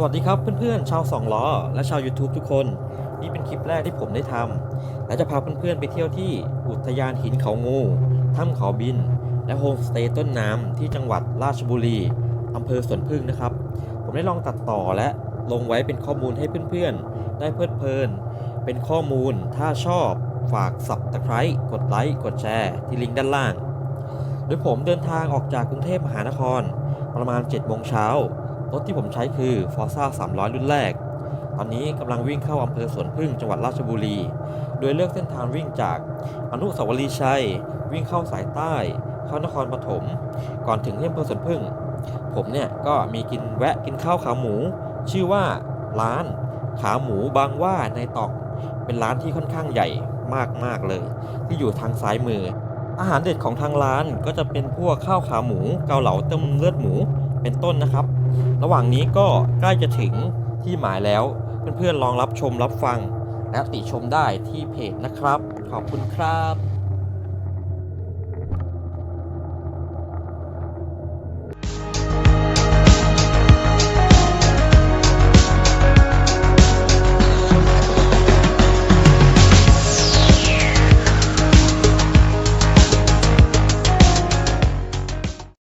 สวัสดีครับเพื่อนๆชาวสองล้อและชาว YouTube ทุกคน นี่เป็นคลิปแรกที่ผมได้ทำและจะพาเพื่อนๆไปเที่ยวที่อุทยานหินเขางูถ้ำเขาบิน และโฮมสเตย์ต้นน้ำที่จังหวัดราชบุรีอำเภอสวนพึ่งนะครับ ผมได้ลองตัดต่อและลงไว้เป็นข้อมูลให้เพื่อนๆ ได้เพลิดเพลิน เป็นข้อมูลถ้าชอบฝากสับตะไคร้กดไลค์กดแชร์ที่ลิงก์ด้านล่าง โดยผมเดินทางออกจากกรุงเทพมหานคร ประมาณ7โมงเช้า รถที่ผมใช้คือ Forza 300 รุ่นแรก ตอนนี้กำลังวิ่งเข้าอำเภอสวนพึ่งจังหวัดราชบุรี โดยเลือกเส้นทางวิ่งจากอนุสาวรีย์ชัย วิ่งเข้าสายใต้ เข้านครปฐม ก่อนถึงที่อำเภอสวนพึ่ง ผมเนี่ยก็มีกินแวะกินข้าวขาหมู ชื่อว่าร้านขาหมูบางว่าในตอก เป็นร้านที่ค่อนข้างใหญ่มากๆเลย ที่อยู่ทางซ้ายมือ อาหารเด็ดของทางร้านก็จะเป็นพวกข้าวขาหมู เกาเหลาต้มเลือดหมู เป็นต้นนะครับ ระหว่างนี้ก็ใกล้จะถึงที่หมายแล้ว เพื่อนๆลองรับชมรับฟัง และติชมได้ที่เพจนะครับ ขอบคุณครับ